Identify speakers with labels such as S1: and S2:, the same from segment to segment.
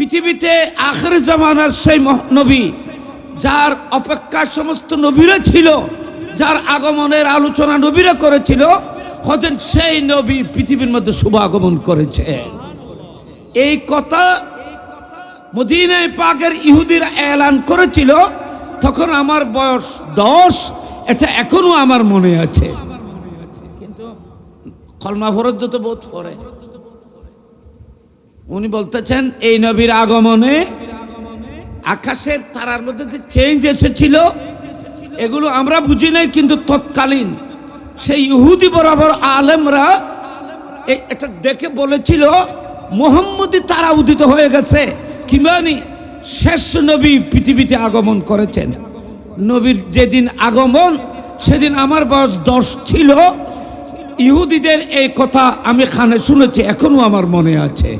S1: পৃথিবীতে আখের জামানার সেই নবী, যার অপেক্ষা সমস্ত নবীরা ছিল, যার আগমনের আলোচনা নবীরা করেছিল হতেন সেই নবী পৃথিবীর মধ্যে শুভ আগমন করেছে। এই কথা মদিনায় পাকের ইহুদিরা এলান করেছিল, তখন আমার বয়স দশ, এটা এখনও আমার মনে আছে। কিন্তু কলমা ফরজ যত বোধ করে উনি বলতেছেন, এই নবীর আগমনে আকাশের তারার মধ্যে যে চেঞ্জ এসেছিল, এগুলো আমরা বুঝি নাই, কিন্তু তৎকালীন সেই ইহুদি বরাবর আলেমরা এটা দেখে বলেছিল, মোহাম্মদী তারা উদিত হয়ে গেছে, কিমানি শেষ নবী পৃথিবীতে আগমন করেছেন। নবীর যেদিন আগমন, সেদিন আমার বয়স দশ ছিল। ইহুদিদের এই কথা আমি খানে শুনেছি, এখনও আমার মনে আছে।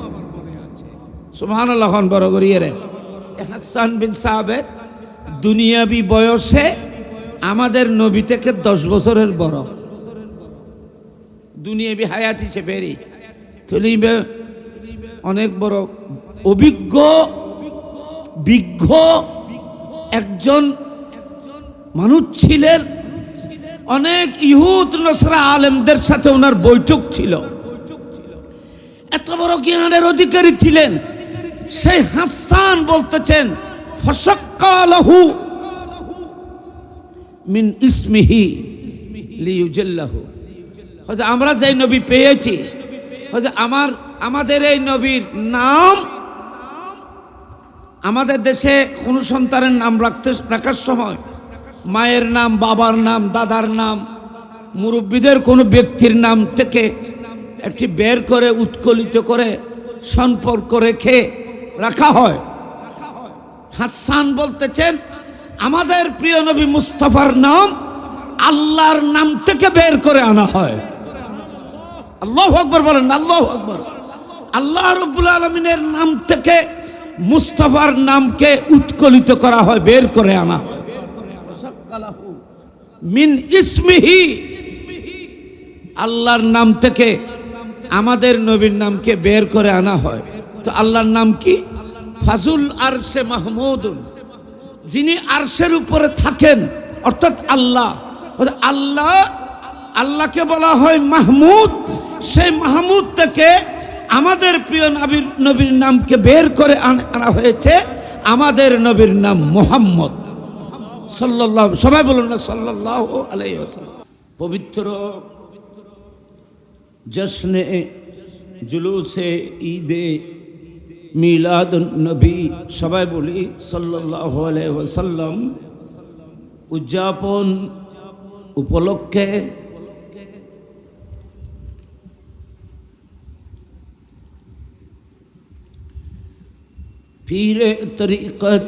S1: সুবহান আল্লাহ বড় করিয়ে রে হাসান বিন সাহাবের দুনিয়াবি বয়সে আমাদের নবী থেকে দশ বছরের বড়। দুনিয়াবি হায়াত হিসেবেরই তুলিবে অনেক বড় অভিজ্ঞ, বিজ্ঞ একজন মানুষ ছিলেন। অনেক ইহুদ নসরা আলেমদের সাথে ওনার বৈঠক ছিল। এত বড় জ্ঞানের অধিকারী ছিলেন। সেই হাসান বলতেছেন ফসক্কালাহু মিন ইসমিহি লিউজাল্লাহু হয়তো আমরা যে নবী পেয়েছি হয়তো আমার, আমাদের এই নবীর নাম আমাদের দেশে কোনো সন্তানের নাম রাখতে, রাখার সময় মায়ের নাম, বাবার নাম, দাদার নাম, মুরব্বীদের কোনো ব্যক্তির নাম থেকে একটি বের করে উৎকলিত করে সম্পর্ক রেখে রাখা হয়। হাসান বলতেছেন, আমাদের প্রিয় নবী মুস্তফার নাম আল্লাহর নাম থেকে বের করে আনা হয়। আল্লাহ আকবর বলেন, আল্লাহ আকবর। আল্লাহ রব্বুল আলমিনের নাম থেকে মুস্তফার নামকে উৎকলিত করা হয়, বের করে আনা হয়। মিন ইসমিহি, আল্লাহর নাম থেকে আমাদের নবীর নামকে বের করে আনা হয়। তো আল্লাহর নাম কি? ফাজুল আরশে মাহমুদুল যিনি আরশের উপরে থাকেন, অর্থাৎ আল্লাহ। আল্লাহ, আল্লাহকে বলা হয় মাহমুদ। সেই মাহমুদ থেকে আমাদের প্রিয় নবীর নবীর নামকে বের করে আন- হয়েছে। আমাদের নবীর নাম মোহাম্মদ। সাল্লাল্লাহ, সবাই বলুন না আলাইহি ওয়াসাল্লাম। পবিত্র জশ্নে জুলুসে ঈদে میلاد النبی سبع بولی صلی اللہ علیہ وسلم উদযাপন উপলক্ষে پیر طریقت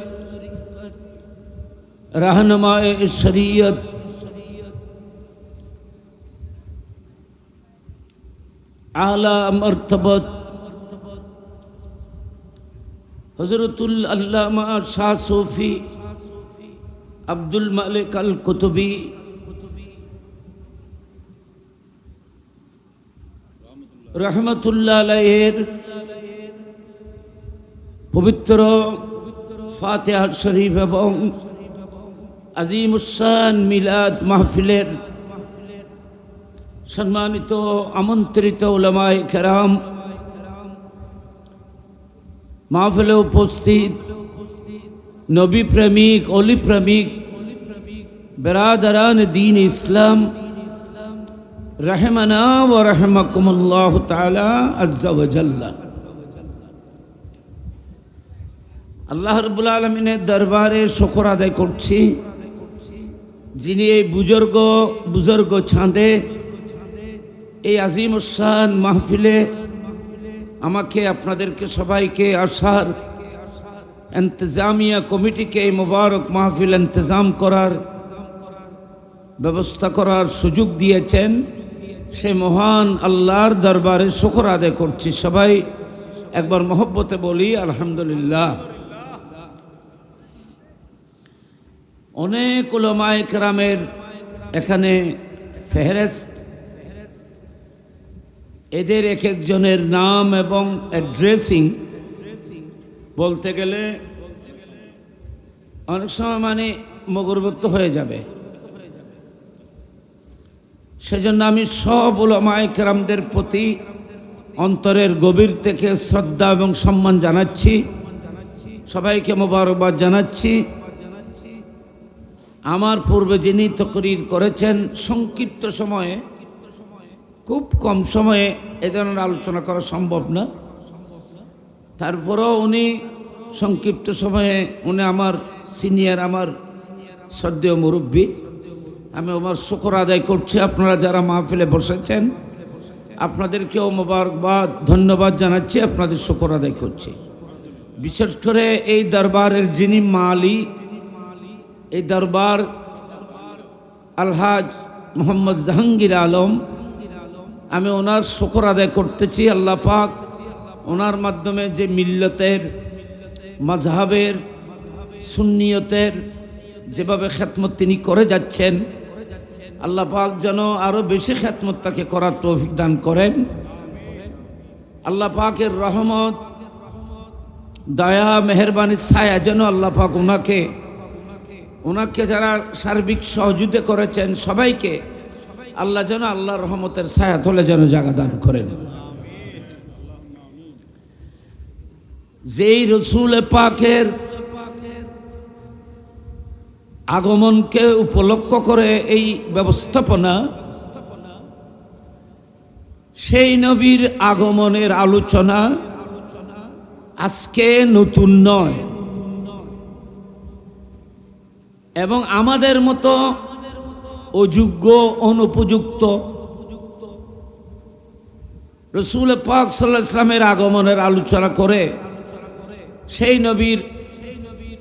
S1: رہنما شریعت، اعلی مرتبت حضرت العلامہ شاہ صوفی عبد الملک القطبی رحمت اللہ علیہ پبتر فاتحہ شریف ابن عظیم الشان ملاد محفلر سنمانتو امنترتو علماء کرام মাহফিলে উপস্থিত নবী প্রেমিক, অলি প্রেমিক, বেরাদারান দিন ইসলাম, রহমানা ও রহমকুমুল্লাহ তালা আজ্লা আল্লাহ রবুল আলমিনের দরবারে শকর আদায় করছি। যিনি এই বুজুর্গ বুজুর্গ ছাঁদে এই আজিম উসান মাহফিলে আমাকে আপনাদেরকে সবাইকে আসার এন্তজামিয়া কমিটিকে এই মোবারক মাহফিল ইন্তজাম করার ব্যবস্থা করার সুযোগ দিয়েছেন। সে মহান আল্লাহর দরবারে শকর আদায় করছি। সবাই একবার মহব্বতে বলি, আলহামদুলিল্লাহ। অনেক ওলমায় কেরামের এখানে ফেহরেস্ত এদের এক একজনের নাম এবং অ্যাড্রেসিং বলতে গেলে অনেক সময় মানে মগরবত্ত হয়ে যাবে। সেজন্য আমি সব ওলামায় কেরামদের প্রতি অন্তরের গভীর থেকে শ্রদ্ধা এবং সম্মান জানাচ্ছি। সবাইকে মোবারকবাদ জানাচ্ছি। আমার পূর্বে যিনি তকরির করেছেন, সংক্ষিপ্ত সময়ে খুব কম সময়ে এ ধরনের আলোচনা করা সম্ভব না। তারপরেও উনি সংক্ষিপ্ত সময়ে উনি আমার সিনিয়র, আমার শ্রদ্ধেয় মুরব্বী। আমি আমার শুকর আদায় করছি। আপনারা যারা মাহফিলে বসেছেন, আপনাদেরকেও মোবারকবাদ, ধন্যবাদ জানাচ্ছি। আপনাদের শুকর আদায় করছি। বিশেষ করে এই দরবারের যিনি মালি, এই দরবার আলহাজ মোহাম্মদ জাহাঙ্গীর আলম আমি ওনার শুকর আদায় করতেছি, আল্লাহ পাক ওনার মাধ্যমে যে মিল্লতের মজহাবের সুন্নিয়তের যেভাবে খেতমত তিনি করে যাচ্ছেন, আল্লাহ পাক যেন আরও বেশি খেতমত তাকে করার তৌফিক দান করেন। আল্লাহ পাকের রহমত, দয়া, মেহরবানির ছায়া যেন আল্লাহ পাক ওনাকে ওনাকে যারা সার্বিক সহযোগিতা করেছেন সবাইকে আল্লাহ যেন আল্লাহর রহমতের ছায়া তলে যেন জায়গা দান করেন। যেই রসুল পাকের আগমনকে উপলক্ষ করে এই ব্যবস্থাপনা, সেই নবীর আগমনের আলোচনা আজকে নতুন নয়। এবং আমাদের মতো অযোগ্য, অনুপযুক্ত। রসুল পাক সাল্লাহ ইসলামের আগমনের আলোচনা করে সেই নবীর,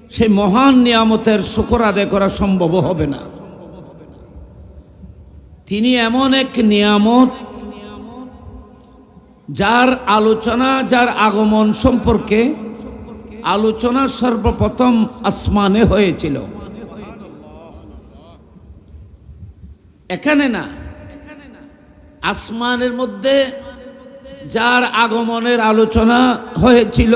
S1: সেই মহান নিয়ামতের শুকর আদায় করা সম্ভব হবে না। তিনি এমন এক নিয়ামত যার আলোচনা, যার আগমন সম্পর্কে আলোচনা সর্বপ্রথম আসমানে হয়েছিল। এখানে না, আসমানের মধ্যে যার আগমনের আলোচনা হয়েছিল,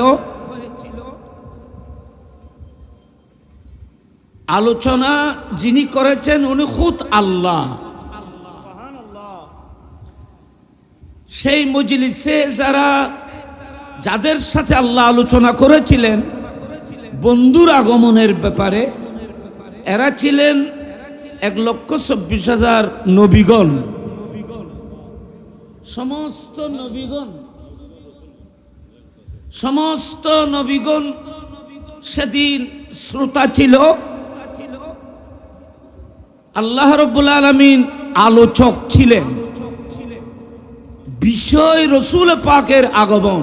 S1: আলোচনা যিনি করেছেন উনি খুদ আল্লাহ। সেই মজলিসে যারা, যাদের সাথে আল্লাহ আলোচনা করেছিলেন, বন্ধুর আগমনের ব্যাপারে, এরা ছিলেন এক লক্ষ চব্বিশ হাজার নবীগণ। সমস্ত নবীগণ সমস্ত নবীগণ সেদিন শ্রোতা ছিল। আল্লাহ রব্বুল আলমিন আলোচক ছিলেন। বিষয় রসুল পাকের আগমন,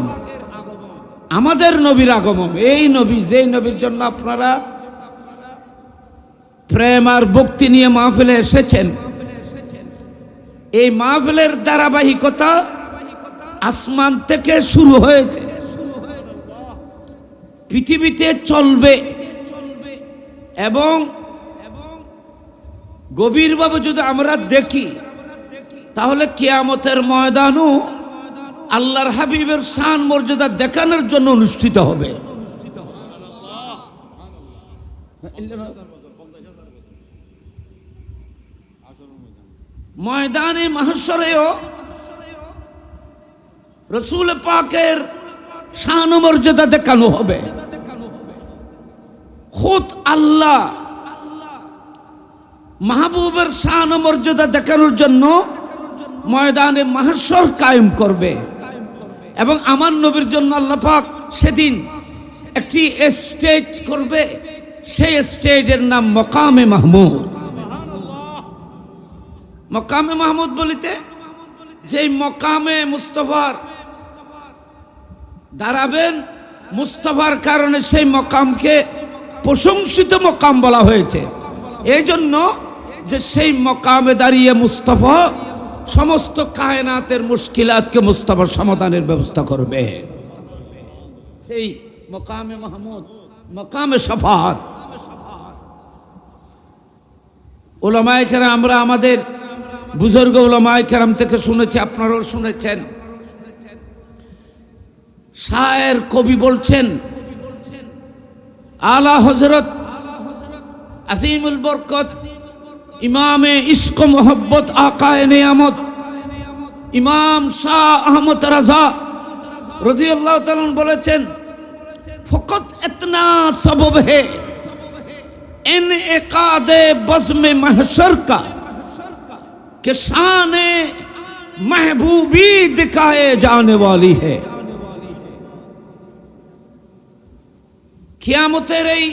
S1: আমাদের নবীর আগমন। এই নবী, যেই নবীর জন্য আপনারা প্রেম আর ভক্তি নিয়ে মাহফিলে এসেছেন। এই মাহফিলের ধারাবাহিকতা আসমান থেকে শুরু হয়েছে। পৃথিবীতে চলবে এবং গভীরভাবে যদি আমরা দেখি, তাহলে কেয়ামতের ময়দানও আল্লাহর হাবিবের শান মর্যাদা দেখানোর জন্য অনুষ্ঠিত হবে। ময়দানে মাহসরেও রসুল পাকের মর্যাদা দেখানো হবে। খুদ আল্লাহ মাহবুবের শান মর্যাদা দেখানোর জন্য ময়দানে মাহসর কায়েম করবে। এবং আমার নবীর জন্য আল্লাহ পাক সেদিন একটি স্টেজ করবে। সেই স্টেজের নাম মকামে মাহমুদ। মকামে মাহমুদ বলিতে, যেই মকামে মুস্তফার দাঁড়াবেন, মুস্তফার কারণে সেই মকামকে প্রশংসিত মকাম বলা হয়েছে। এই জন্য যে সেই মকামে দাঁড়িয়ে মুস্তফা সমস্ত কায়নাতের মুশকিলাতকে মুস্তফার সমাধানের ব্যবস্থা করবে। সেই মকামে মাহমুদ, মকামে সফাত ওলামায় আমরা আমাদের বুজুর্গ ওলামায় কেরাম থেকে শুনেছি, আপনারাও শুনেছেন। শায়ের কবি বলছেন, আলা হজরত আজিমুল বরকত, ইমামে ইস্ক মোহব্বত আকায় নিয়ামত, ইমাম শাহ আহমদ রাজা রদি আল্লাহ বলেছেন, ফকত এতনা সবব হে, এন একাদে বজমে মহসর কা। कि शान महबूबी दिखाए जाने वाली है কিয়ামতের এই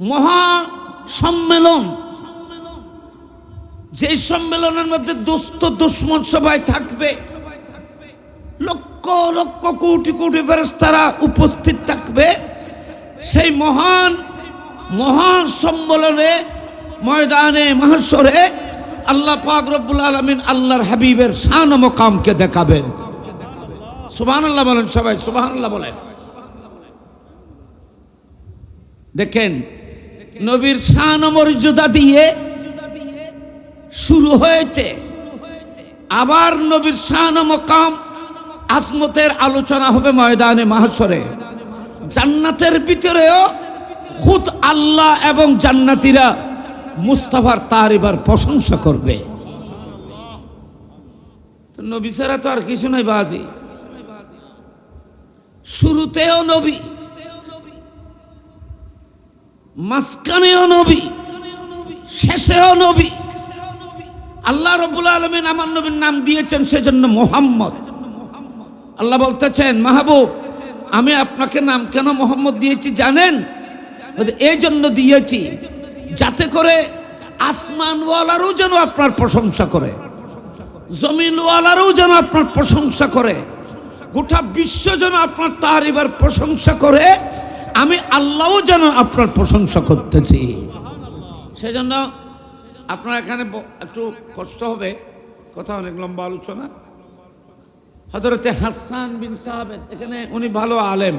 S1: মহা সম্মেলন যে সম্মেলনের মধ্যে দোস্ত দুশ্মন সবাই থাকবে লক্ষ লক্ষ কোটি কোটি ফেরেশতারা উপস্থিত থাকবে সেই মহান মহান সম্মেলনে ময়দানে মহাসরে আল্লাহ পাক রব্বুল আলমিন আল্লাহর হাবিবের শান মকামকে দেখাবেন। সুবাহ আল্লাহ বলেন সবাই সুবাহ আল্লাহ বলেন। দেখেন, নবীর শান মর্যাদা দিয়ে শুরু হয়েছে। আবার নবীর শান মকাম আসমতের আলোচনা হবে ময়দানে মাহাসরে জান্নাতের ভিতরেও খুদ আল্লাহ এবং জান্নাতিরা মুস্তাফার তার এবার প্রশংসা করবে। নবী ছাড়া তো আর কিছু নাই বাজি। শুরুতেও নবী, মাঝখানেও নবী, শেষেও নবী। আল্লাহ রবুল আলমিন আমার নবীর নাম দিয়েছেন সেজন্য মোহাম্মদ। আল্লাহ বলতেছেন, মাহবুব, আমি আপনাকে নাম কেন মোহাম্মদ দিয়েছি জানেন? এই জন্য দিয়েছি। যাতে করে আসমানওয়ালারও যেন আপনার প্রশংসা করে, জমিনওয়ালারও যেন আপনার প্রশংসা করে, গোটা বিশ্ব যেন আপনার তার এবার প্রশংসা করে, আমি আল্লাহও যেন আপনার প্রশংসা করতেছি। সেজন্য আপনার এখানে একটু কষ্ট হবে, কথা অনেক লম্বা আলোচনা। হজরতে হাসান বিন সাহাবেদ এখানে উনি ভালো আলেম।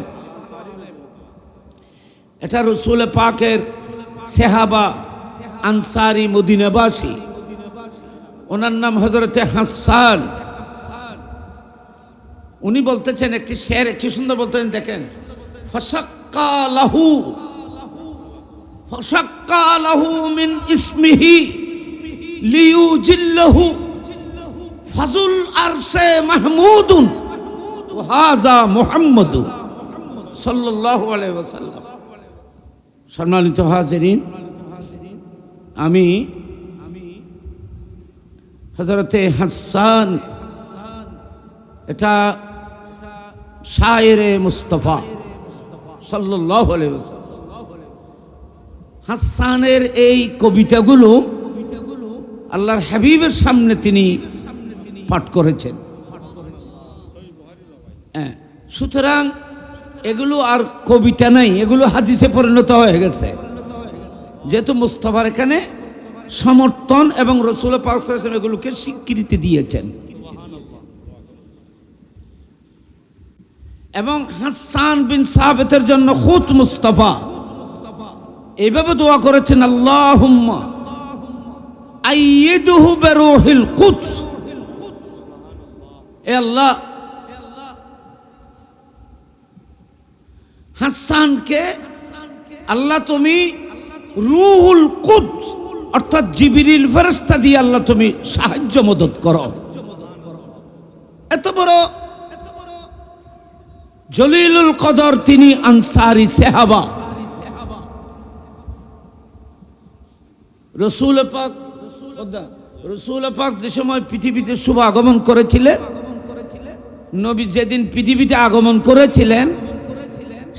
S1: এটা রসুল পাকের সেহাবা আনসারি মদিনাবাসী। ওনার নাম হজরতে হাসান। উনি বলতেছেন একটি শের কি সুন্দর বলতেছেন, দেখেন ফসাক্কা লাহু লাহু মিন ফাজুল আরশে মাহমুদুন সাল্লাল্লাহু সম্মানিত হাজিরিন আমি হযরতে হাসান এটা শায়েরে মুস্তফা ওয়াসাল্লাম। হাসানের এই কবিতাগুলো আল্লাহর হাবিবের সামনে তিনি পাঠ করেছেন। হ্যাঁ, সুতরাং এগুলো আর কবিতা নাই, এগুলো হাদিসে পরিণত হয়ে গেছে। যেহেতু মুস্তফার এখানে সমর্থন এবং রসুল পাক এগুলোকে স্বীকৃতি দিয়েছেন। এবং হাসান বিন সাহাবেতের জন্য খুদ মুস্তফা, এইভাবে দোয়া করেছেন আল্লাহ আল্লাহ হাসানকে আল্লাহ তুমি রুহুল কুদস, অর্থাৎ জিবিরিল ফেরেশতা দিয়ে আল্লাহ তুমি সাহায্য, মদত করো। এত বড় জলিলুল কদর তিনি আনসারি সেহাবা। রসুল পাক রসুল পাক যে সময় পৃথিবীতে শুভ আগমন করেছিলেন, নবী যেদিন পৃথিবীতে আগমন করেছিলেন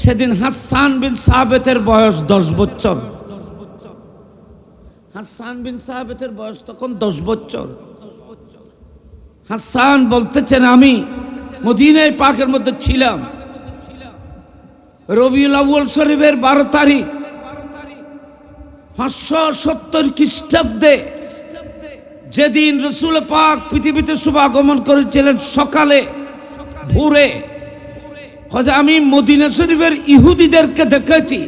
S1: সেদিন হাসান বিন সাহাবেতের বয়স দশ বছর। হাসান বিন সাহাবেতের বয়স তখন দশ বছর। হাসান বলতেছেন, আমি মদিনায় পাকের মধ্যে ছিলাম। রবিউল আউ্ল শরীফের বারো তারিখ পাঁচশো সত্তর খ্রিস্টাব্দে যেদিন রসুল পাক পৃথিবীতে শুভাগমন করেছিলেন সকালে ভোরে হয়তো আমি মদিনা শরীফের ইহুদিদেরকে দেখেছি।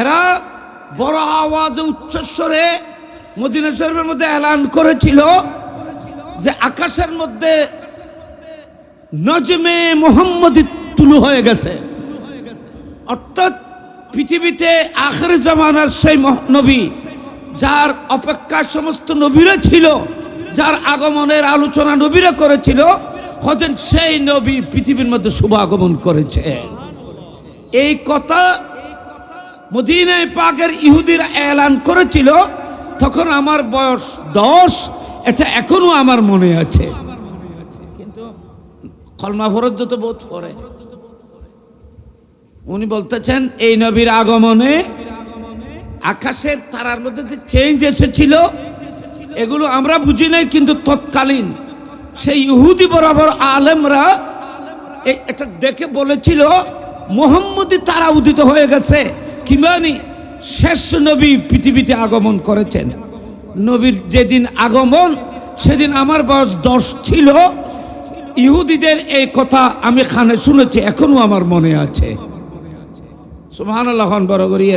S1: এরা বড় আওয়াজে উচ্চস্বরে মদিনা শরীফের মধ্যে এলান করেছিল যে আকাশের মধ্যে নজমে মোহাম্মদ তুলু হয়ে গেছে। অর্থাৎ পৃথিবীতে আখের জামানার সেই নবী যার অপেক্ষা সমস্ত নবীরা ছিল, যার আগমনের আলোচনা নবীরা করেছিল হতেন সেই নবী পৃথিবীর মধ্যে শুভ আগমন করেছে। এই কথা মদিনায় পাকের ইহুদিরা এলান করেছিল, তখন আমার বয়স দশ, এটা এখনও আমার মনে আছে। কিন্তু ফরজ যত বোধ করে উনি বলতেছেন, এই নবীর আগমনে আকাশের তারার মধ্যে যে চেঞ্জ এসেছিল, এগুলো আমরা বুঝি নাই, কিন্তু তৎকালীন সেই ইহুদি বরাবর আলেমরা এটা দেখে বলেছিল মোহাম্মদী তারা উদিত হয়ে গেছে। কিমানি শেষ নবী পৃথিবীতে আগমন করেছেন। নবীর যেদিন আগমন, সেদিন আমার বয়স দশ ছিল। ইহুদিদের এই কথা আমি খানে শুনেছি, এখনও আমার মনে আছে। সুবহান আল্লাহ বড় করিয়ে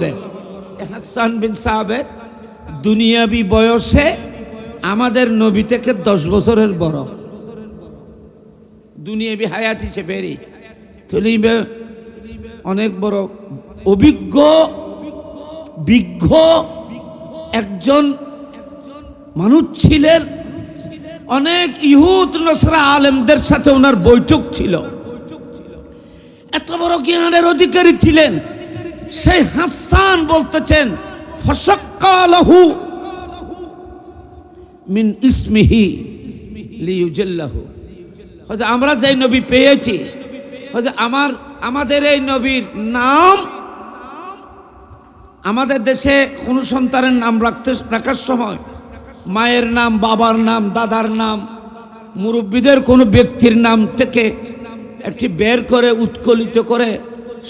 S1: দুনিয়াবি বয়সে আমাদের নবী থেকে দশ বছরের বড়। দুনিয়াবি হায়াত হিসেবে তুলিবে অনেক বড় অভিজ্ঞ, বিজ্ঞ একজন মানুষ ছিলেন। অনেক ইহুদ নসরা আলেমদের সাথে ওনার বৈঠক ছিল। এত বড় জ্ঞানের অধিকারী ছিলেন। সেই হাসান বলতেছেন ফসক্কালাহু মিন ইসমিহি লিউজাল্লাহু হয়তো আমরা যে নবী পেয়েছি, হয়তো আমার, আমাদের এই নবীর নাম, আমাদের দেশে কোনো সন্তানের নাম রাখতে, রাখার সময় মায়ের নাম, বাবার নাম, দাদার নাম, মুরব্বীদের কোনো ব্যক্তির নাম থেকে একটি বের করে, উৎকলিত করে,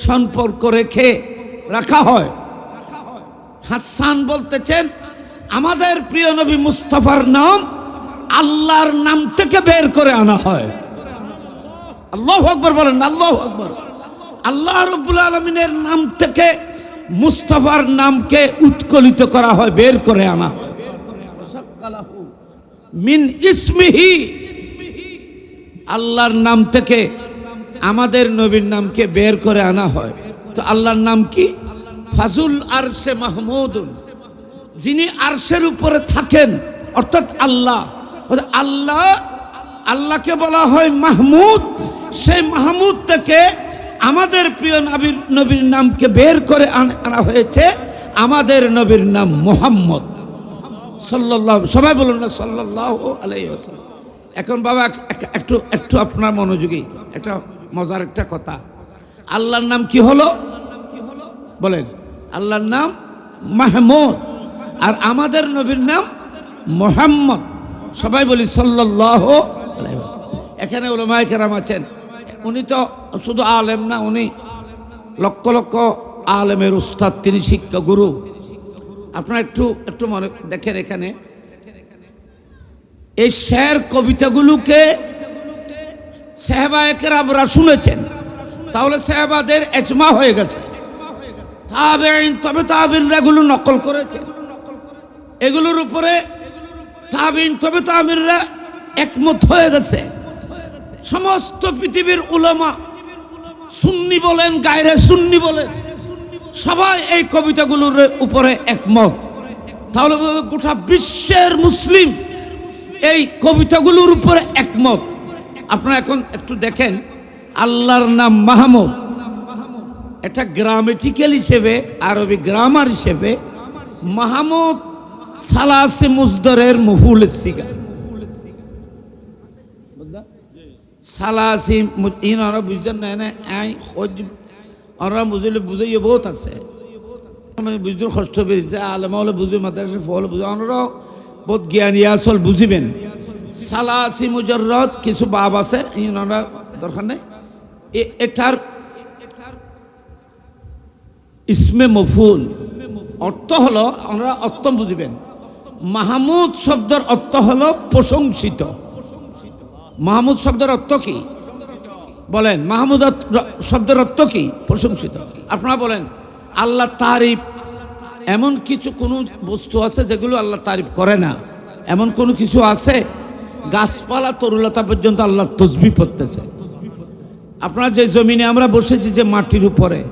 S1: সম্পর্ক রেখে রাখা হয়। হাসান বলতেছেন, আমাদের প্রিয় নবী মুস্তফার নাম আল্লাহর নাম থেকে বের করে আনা হয়। আল্লাহ আকবর বলেন, আল্লাহ আকবর। আল্লাহ রব্বুল আলমিনের নাম থেকে মুস্তফার নামকে উৎকলিত করা হয়, বের করে আনা মিন ইসমিহি। আল্লাহর নাম থেকে আমাদের নবীর নামকে বের করে আনা হয়। তো আল্লাহর নাম কি? ফাজুল আরশে মাহমুদুল যিনি আরশের উপরে থাকেন, অর্থাৎ আল্লাহ। আল্লাহ, আল্লাহকে বলা হয় মাহমুদ। সেই মাহমুদ থেকে আমাদের প্রিয় নবীর নবীর নামকে বের করে আন- হয়েছে। আমাদের নবীর নাম মোহাম্মদ। সাল্লাল্লাহ, সবাই বলুন না আলাইহি ওয়াসাল্লাম। এখন বাবা, এক- এক- একটু একটু আপনার মনোযোগী। একটা মজার একটা কথা। আল্লাহর নাম কি হলো? বলেন। আল্লাহর নাম মাহমুদ। আর আমাদের নবীর নাম মোহাম্মদ। সবাই বলি আলাইহি এখানে ওলামায়ে কেরাম আছেন। উনি তো শুধু আলেম না, উনি লক্ষ লক্ষ আলেমের উস্তাদ, তিনি শিক্ষা গুরু আপনারা একটু একটু মনে, দেখেন এখানে। এই শের কবিতাগুলোকে সেহবায়কের আমরা শুনেছেন। তাহলে সেহবাদের এজমা হয়ে গেছে। তবে এগুলো নকল করেছে। এগুলোর উপরে তাবিন তবে তাবিনরা একমত হয়ে গেছে। সমস্ত পৃথিবীর উলামা সুন্নি বলেন, গায়রে সুন্নি বলেন, সবাই এই কবিতাগুলোর উপরে একমত। তাহলে গোটা বিশ্বের মুসলিম এই কবিতাগুলোর উপরে একমত। আপনারা এখন একটু দেখেন, আল্লাহর নাম মাহমুদ। এটা গ্রামেটিক্যাল হিসেবে, আরবি গ্রামার হিসেবে মাহমুদ সালাসে মুজদরের মফুল সিগা। সালাসি ইনারা বুঝতেন না না আই খোঁজ ওরা বুঝলে বুঝাইয়ে বহুত আছে। বুঝতে কষ্ট বেরিতে আলমা হলে বুঝবে, মাদ্রাসা ফল বুঝবে ওনারা বহুত জ্ঞানী আসল বুঝিবেন। সালাসি মুজরত কিছু বাব আছে ইনারা দরকার নেই। এটার ইসমে মফুল অর্থ হলো আমরা অর্থ বুঝিবেন। মাহমুদ শব্দের অর্থ হলো প্রশংসিত। মাহমুদ শব্দের অর্থ কি? বলেন, মাহমুদ শব্দের অর্থ কি? প্রশংসিত। আপনারা বলেন, আল্লাহ তারিফ, এমন কিছু কোনো বস্তু আছে যেগুলো আল্লাহ তারিফ করে না? এমন কোনো কিছু আছে? গাছপালা তরুলতা পর্যন্ত আল্লাহ তসবি পড়তেছে। আপনারা যে জমিনে আমরা বসেছি, যে মাটির উপরে,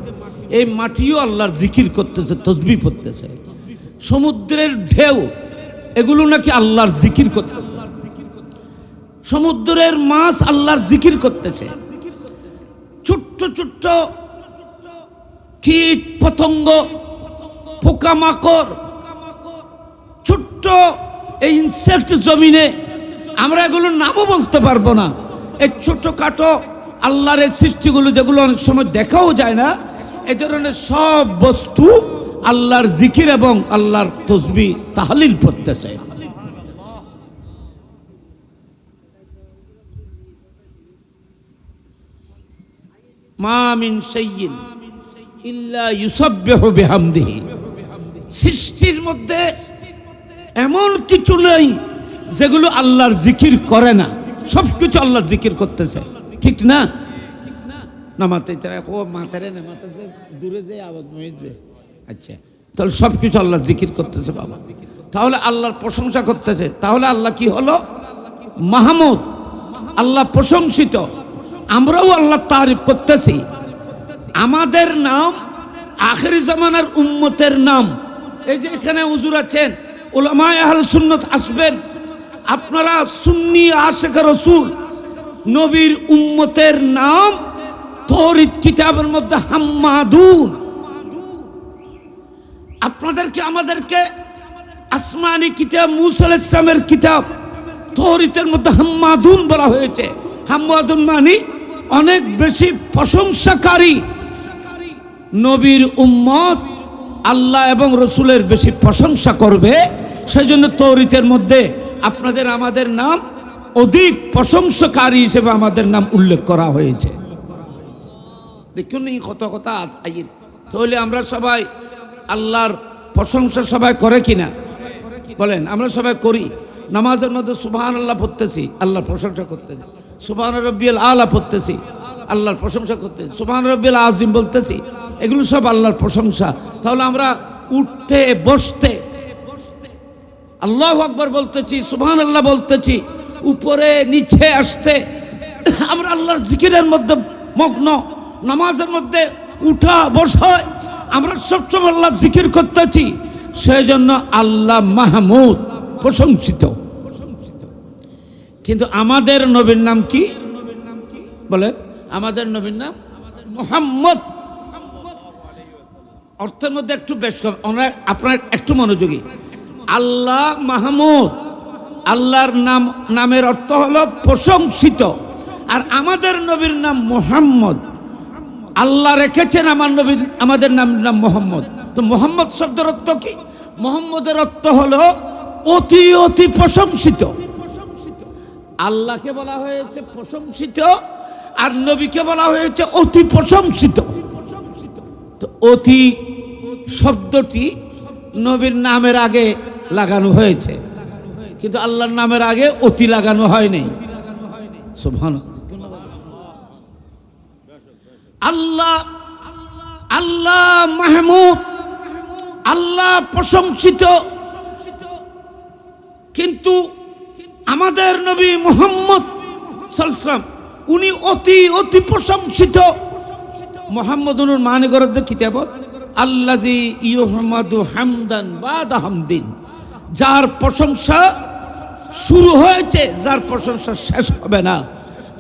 S1: এই মাটিও আল্লাহর জিকির করতেছে, তসবি পড়তেছে। সমুদ্রের ঢেউ, এগুলো নাকি আল্লাহর জিকির করতেছে। সমুদ্রের মাছ আল্লাহর জিকির করতেছে। ছোট্ট ছোট্ট কীট, পতঙ্গ, পোকামাকড়, ছোট্ট এই ইনসেক্ট জমিনে আমরা এগুলোর নামও বলতে পারব না। এই ছোটখাটো আল্লাহর এই সৃষ্টিগুলো যেগুলো অনেক সময় দেখাও যায় না, এই ধরনের সব বস্তু আল্লাহর জিকির এবং আল্লাহর তসবি তাহলিল পড়তেছে। মা মিন শাইইন ইল্লা ইউসাব্বিহু বিহামদিহি। সৃষ্টির মধ্যে এমন কিছু নেই যেগুলো আল্লাহর জিকির করে না। সব কিছু আল্লাহর জিকির করতেছে। ঠিক না? না মাথায় তারা ও মাথারে না মাথাতে দূরে যে আওয়াজ হয়েছে। আচ্ছা তাহলে সব কিছু আল্লাহর জিকির করতেছে বাবা। তাহলে আল্লাহর প্রশংসা করতেছে। তাহলে আল্লাহ কি হলো? মাহমুদ। আল্লাহ প্রশংসিত। আমরাও আল্লাহ তারিফ করতেছি। আমাদের নাম, আখের জামানার উম্মতের নাম। এই যে এখানে উজুর আছেন ওলামায় আহল সুন্নত আসবেন। আপনারা সুন্নি আশেখ রসুল, নবীর উম্মতের নাম তরিত কিতাবের মধ্যে হাম্মাদুন। আপনাদেরকে, আমাদেরকে আসমানি কিতাব মুসাল ইসলামের কিতাব তহরিতের মধ্যে হাম্মাদুন বলা হয়েছে। হাম্মাদুন মানি অনেক বেশি প্রশংসাকারী নবীর উম্মত আল্লাহ এবং রসুলের বেশি প্রশংসা করবে। সেই জন্য তৌরিতের মধ্যে আপনাদের আমাদের নাম অধিক প্রশংসাকারী হিসেবে আমাদের নাম উল্লেখ করা হয়েছে। দেখুন এই কত কথা আইয়ের তাহলে আমরা সবাই আল্লাহর প্রশংসা সবাই করে কিনা? বলেন, আমরা সবাই করি। নামাজের মধ্যে সুবহান আল্লাহ পড়তেছি, আল্লাহর প্রশংসা করতেছি। সুবহান রব্বিয়াল আলা পড়তেছি, আল্লাহর প্রশংসা করতেছি। সুবহান রব্বিয়াল আজিম বলতেছি, এগুলো সব আল্লাহর প্রশংসা। তাহলে আমরা উঠতে, বসতে, আল্লাহ আকবর বলতেছি সুবহান আল্লাহ বলতেছি, উপরে, নিচে আসতে, আমরা আল্লাহর জিকিরের মধ্যে মগ্ন, নামাজের মধ্যে উঠা বসায় আমরা সবসময় আল্লাহ জিকির করতেছি। সেই জন্য আল্লাহ মাহমুদ প্রশংসিত। কিন্তু আমাদের নবীর নাম কি? বলেন। আমাদের নবীর নাম মোহাম্মদ। অর্থের মধ্যে একটু বেশ কম। আপনার একটু মনোযোগী। আল্লাহ মাহমুদ। আল্লাহর নাম, নামের অর্থ হলো প্রশংসিত। আর আমাদের নবীর নাম মোহাম্মদ। আল্লাহ রেখেছেন আমার নবীর, আমাদের নাম নাম মোহাম্মদ। তো মোহাম্মদ শব্দের অর্থ কি? মোহাম্মদের অর্থ হলো অতি অতি প্রশংসিত। আল্লাহকে বলা হয়েছে প্রশংসিত আর নবীকে বলা হয়েছে অতি প্রশংসিত। তো অতি শব্দটি নবীর নামের আগে লাগানো হয়েছে। কিন্তু আল্লাহর নামের আগে অতি লাগানো হয়নি। আল্লাহ আল্লাহ মাহমুদ, আল্লাহ প্রশংসিত। কিন্তু আমাদের নবী মোহাম্মদ সালসালাম উনি অতি অতি প্রশংসিত। মোহাম্মদুর মানে করার যে কিতাবত আল্লাজি ইহমাদু হামদান বাদ হামদিন, যার প্রশংসা শুরু হয়েছে, যার প্রশংসা শেষ হবে না,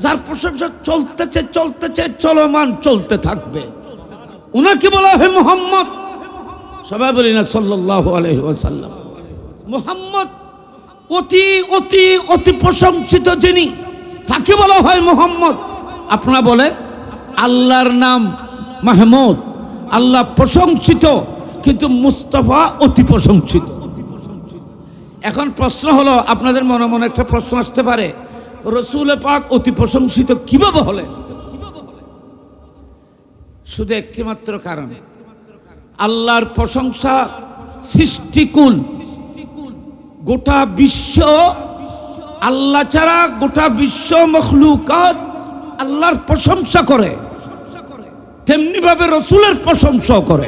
S1: যার প্রশংসা চলতেছে চলতেছে, চলমান, চলতে থাকবে। উনাকে বলা হয় মোহাম্মদ। সবাই বলি না সাল্লাহ আলহি মোহাম্মদ অতি অতি অতি প্রশংসিত যিনি, তাকে বলা হয় মোহাম্মদ। আপনারা বলেন, আল্লাহর নাম মাহমুদ, আল্লাহ প্রশংসিত, কিন্তু মুস্তফা অতি প্রশংসিত। এখন প্রশ্ন হলো, আপনাদের মনে মনে একটা প্রশ্ন আসতে পারে, রসুল পাক অতি প্রশংসিত কীভাবে হলেন? শুধু একটিমাত্র কারণ, আল্লাহর প্রশংসা সৃষ্টিকুল গোটা বিশ্ব, আল্লাহ ছাড়া গোটা বিশ্ব মখলুকাত আল্লাহর প্রশংসা করে। তেমনি ভাবে রসুলের প্রশংসা করে।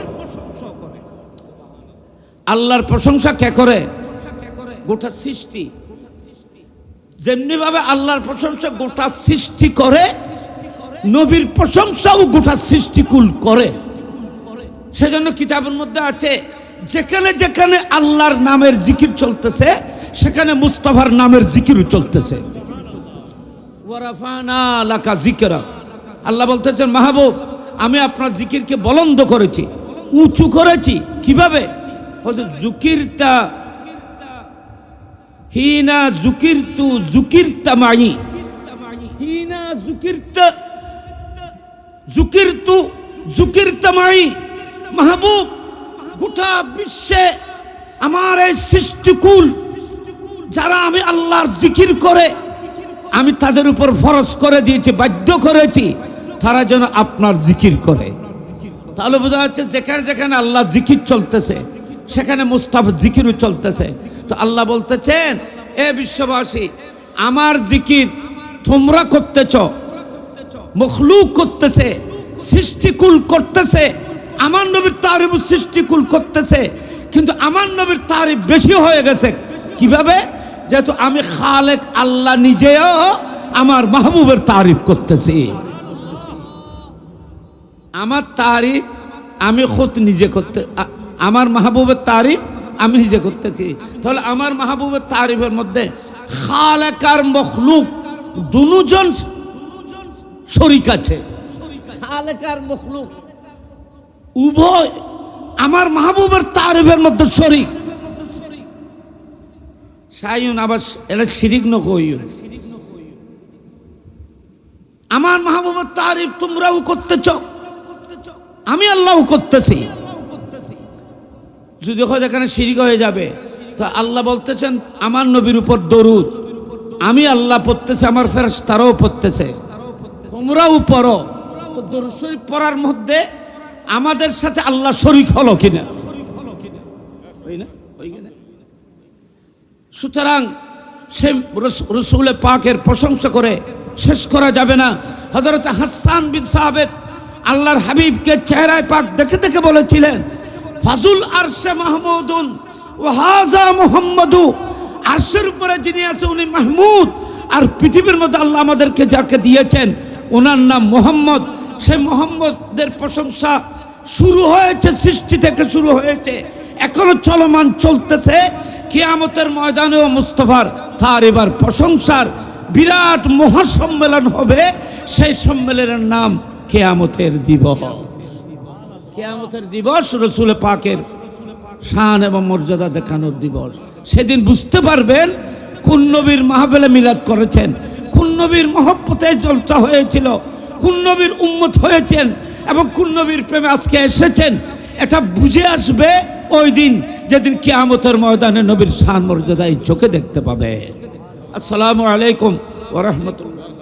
S1: আল্লাহর প্রশংসা কে করে? গোটা সৃষ্টি। যেমনি ভাবে আল্লাহর প্রশংসা গোটা সৃষ্টি করে, নবীর প্রশংসাও গোটা সৃষ্টিকুল করে। সেজন্য কিতাবের মধ্যে আছে যেখানে যেখানে আল্লাহর নামের জিকির চলতেছে, সেখানে মুস্তাফার নামের জিকিরও চলতেছে। জিকরা। আল্লাহ বলতেছেন, মাহবুব, আমি আপনার জিকিরকে বলন্দ করেছি, উঁচু করেছি। কীভাবে? জুকিরতা জুকিরতু জুকিরতা মাহবুব গোটা বিশ্বে আমার এই সৃষ্টিকুল, যারা আমি আল্লাহর জিকির করে, আমি তাদের উপর ফরজ করে দিয়েছি, বাধ্য করেছি, তারা যেন আপনার জিকির করে। তাহলে বোঝা যাচ্ছে যেখানে যেখানে আল্লাহ জিকির চলতেছে, সেখানে মুস্তাফা জিকিরও চলতেছে। তো আল্লাহ বলতেছেন, এ বিশ্ববাসী, আমার জিকির তোমরা করতেছ, মখলুক করতেছে, সৃষ্টিকুল করতেছে আমার নবীর তারিফ সৃষ্টিকুল করতেছে, কিন্তু আমার নবীর তারিফ বেশি হয়ে গেছে। কীভাবে? যেহেতু আমি খালেক আল্লাহ নিজেও আমার মাহবুবের তারিফ করতেছি। আমার তারিফ আমি খুদ নিজে করতে আমার মাহবুবের তারিফ আমি নিজে করতেছি। তাহলে আমার মাহবুবের তারিফের মধ্যে খালেকার মখলুক দুজন শরিক আছে। খালেকার মখলুক উভয় আমার মাহবুবের তারিফের মধ্যে শরিক। সাইন আবার এটা শিরিক ন কইও আমার মাহবুবের তারিফ তোমরাও করতেছ। আমি আল্লাহ করতেছি। যদি হয় এখানে শিরিক হয়ে যাবে, তো আল্লাহ বলতেছেন, আমার নবীর উপর দরুদ। আমি আল্লাহ পড়তেছে, আমার ফেরস তারাও পড়তেছে। তোমরাও পড়ো। তো দরুদ পড়ার মধ্যে আমাদের সাথে আল্লাহ শরিক হলো কিনা? সুতরাং সে রস- রসুলে পাকের প্রশংসা করে শেষ করা যাবে না। হজরত হাসান বিন সাহাবেদ আল্লাহর হাবিবকে চেহারায় পাক দেখে দেখে বলেছিলেন, ফাজুল আরশে মাহমুদুন ওয়াহাজা মুহাম্মদু। আরশের উপরে যিনি আছে উনি মাহমুদ। আর পৃথিবীর মধ্যে আল্লাহ আমাদেরকে যাকে দিয়েছেন ওনার নাম মোহাম্মদ। সেই মোহাম্মদের প্রশংসা শুরু হয়েছে, সৃষ্টি থেকে শুরু হয়েছে। এখনও চলমান চলতেছে। কিয়ামতের ময়দানেও মুস্তফার তার এবার প্রশংসার বিরাট মহাসম্মেলন হবে। সেই সম্মেলনের নাম কেয়ামতের দিবস। কেয়ামতের দিবস রসুল পাকের শান এবং মর্যাদা দেখানোর দিবস। সেদিন বুঝতে পারবেন কোন নবীর মাহফিলে মিলাদ করেছেন। কোন নবীর মহব্বতে জলসা হয়েছিল। কোন নবীর উন্মত হয়েছেন এবং কোন নবীর প্রেমে আজকে এসেছেন, এটা বুঝে আসবে ওই দিন যেদিন কিয়ামতের ময়দানে নবীর সান মর্যাদা এই চোখে দেখতে পাবে। আসসালামু আলাইকুম ওরহমতুল্লাহ